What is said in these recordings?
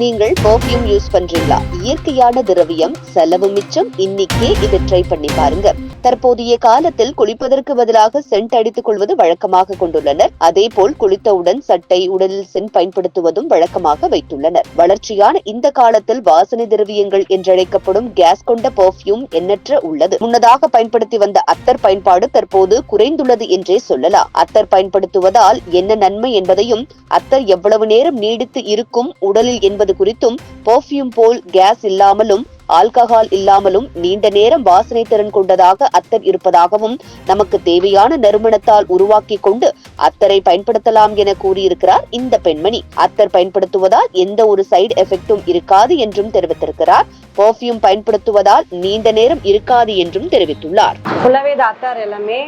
நீங்கள் perfume use பண்றீங்களா? இயற்கையான திரவியம் செலவு மிச்சம் இன்னைக்கே இதை ட்ரை பண்ணி பாருங்க. தற்போதைய காலத்தில் குளிப்பதற்கு பதிலாக சென்ட் அடித்துக் கொள்வது வழக்கமாக கொண்டுள்ளனர். அதே போல் குளித்தவுடன் சட்டை உடலில் சென்ட் பயன்படுத்துவதும் வழக்கமாக வைத்துள்ளனர். வளர்ச்சியான இந்த காலத்தில் வாசனை திரவியங்கள் என்றழைக்கப்படும் கேஸ் கொண்ட பர்ஃப்யூம் எண்ணற்ற உள்ளது. முன்னதாக பயன்படுத்தி வந்த அத்தர் பயன்பாடு தற்போது குறைந்துள்ளது என்றே சொல்லலாம். அத்தர் பயன்படுத்துவதால் என்ன நன்மை என்பதையும் அத்தர் எவ்வளவு நேரம் நீடித்து இருக்கும் உடலில் என்பது குறித்தும் பர்ஃபியூம் போல் கேஸ் இல்லாமலும் ஆல்கஹால் இல்லாமலும் நீண்ட நேரம் வாசனை திறன் கொண்டதாக அத்தர் இருப்பதாகவும் நமக்கு தேவையான நறுமணத்தால் உருவாக்கி கொண்டு அத்தரை பயன்படுத்தலாம் என கூறியிருக்கிறார் இந்த பெண்மணி. அத்தர் பயன்படுத்துவதால் எந்த ஒரு சைடு எஃபெக்டும் இருக்காது என்றும் தெரிவித்திருக்கிறார். பர்ஃபியூம் பயன்படுத்துவதால் நீண்ட நேரம் இருக்காது என்றும் தெரிவித்துள்ளார். ஃபுல்லாகவே அத்தார் எல்லாமே.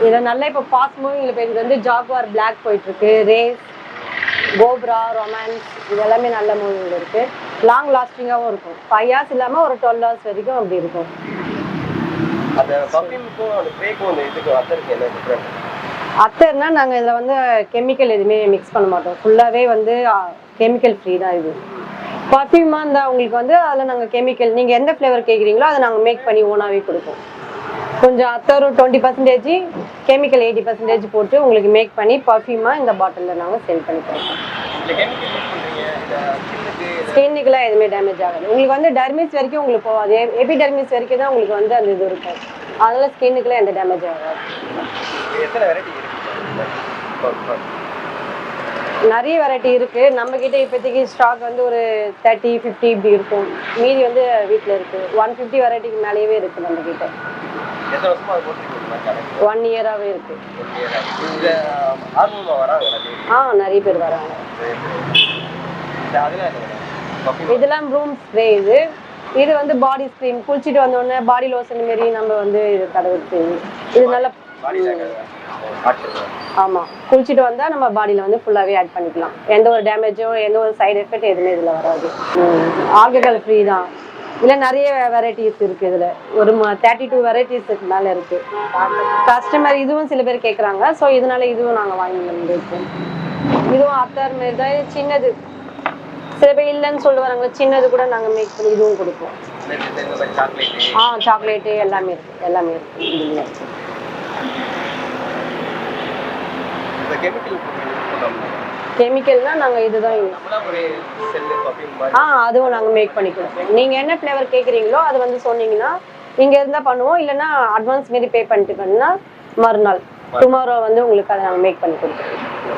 இதில் நல்லா இப்போ ஃபாஸ்ட் மூவிங்கில் இப்போ வந்து ஜாக்வார் பிளாக் போயிட்டு இருக்கு ரேஸ் கோப்ரா ரொமான்ஸ் இது எல்லாமே நல்ல மூவிங்கில் இருக்குது லாங் லாஸ்டிங்காகவும் இருக்கும். ஃபைவ் ஹவர்ஸ் இல்லாமல் ஒரு டுவெல் ஹவர்ஸ் வரைக்கும் அப்படி இருக்கும். அத்தர்னா நாங்கள் இதில் வந்து கெமிக்கல் எதுவுமே மிக்ஸ் பண்ண மாட்டோம். ஃபுல்லாகவே வந்து கெமிக்கல் ஃப்ரீ தான் இது. பர்ஃப்யூமாக இருந்தால் உங்களுக்கு வந்து அதில் நாங்கள் கெமிக்கல் நீங்கள் எந்த ஃப்ளேவர் கேட்குறீங்களோ அதை நாங்கள் மேக் பண்ணி ஓனாகவே கொடுப்போம். கொஞ்சம் அத்தர் twenty percentage chemical eighty percentage போட்டு உங்களுக்கு மேக் பண்ணி பர்ஃப்யூமாக இந்த பாட்டிலில் நாங்கள் செல் பண்ணி ஸ்கின்னுக்குலாம் எதுவுமே டேமேஜ் ஆகாது. உங்களுக்கு வந்து டர்மிஸ் வரைக்கும் உங்களுக்கு போகாது. எபிடர்மிஸ் வரைக்கும் தான் உங்களுக்கு வந்து அந்த இது இருக்கும். அதனால ஸ்கின்னுக்குலாம் எந்த டேமேஜ் ஆகாது. நிறைய வெரைட்டி இருக்கு. நம்ம கிட்ட இப்போதைக்கு ஸ்டாக் வந்து ஒரு தேர்ட்டி ஃபிஃப்டி இப்படி இருக்கும். மீதி வந்து வீட்டில் இருக்கு. ஒன் ஃபிஃப்டி வெரைட்டிக்கு மேலேயே இருக்கு நம்ம கிட்ட எத்தனை வருஷமா அது போட்டுருக்கீங்களா கடைக்கு? ஒன் இயராகவே இருக்கு. இந்த ஆர்வமாக வராங்க நிறைய ஆ நிறைய பேர் வராங்க. இதெல்லாம் ரூம் ஸ்ப்ரே இது. இது வந்து பாடி ஸ்க்ரீன் குளிச்சுட்டு வந்தோடனே பாடி லோஷன் மாரி நம்ம வந்து இது தடவுறது இது நல்ல ஆமாம் குளிச்சுட்டு வந்தால் நம்ம பாடியில் வந்து ஃபுல்லாகவே ஆட் பண்ணிக்கலாம். எந்த ஒரு டேமேஜும் எந்த ஒரு சைடு எஃபெக்ட் எதுவுமே இதில் வராது. ஆல்கஹால் ஃப்ரீ தான். இதில் நிறைய வெரைட்டிஸ் இருக்குது இதில். ஒரு தேர்ட்டி டூ வெரைட்டிஸ் மேலே இருக்குது கஸ்டமர் இதுவும் சில பேர் கேட்குறாங்க ஸோ இதனால இதுவும் நாங்கள் வாங்கி வந்துருக்கோம். இதுவும் அத்தார் மாரி தான். சின்னது. சில பேர் இல்லைன்னு சொல்லுவாங்க சின்னது கூட நாங்கள் மேக் பண்ணி இதுவும் கொடுப்போம். ஆ சாக்லேட்டு எல்லாமே இருக்குது எல்லாமே யூஸ் பண்ணோம்னா கெமிக்கல்னா நாங்கள் இதுதான் ஆ அதுவும் நாங்கள் மேக் பண்ணி கொடுப்போம். நீங்கள் என்ன ஃப்ளேவர் கேட்குறீங்களோ அது வந்து சொன்னீங்கன்னா இங்கே இருந்தால் பண்ணுவோம். இல்லைன்னா அட்வான்ஸ் மாரி பே பண்ணிட்டு பண்ணா மறுநாள் டுமாரோ வந்து உங்களுக்கு அதை நாங்கள் மேக் பண்ணி கொடுப்போம்.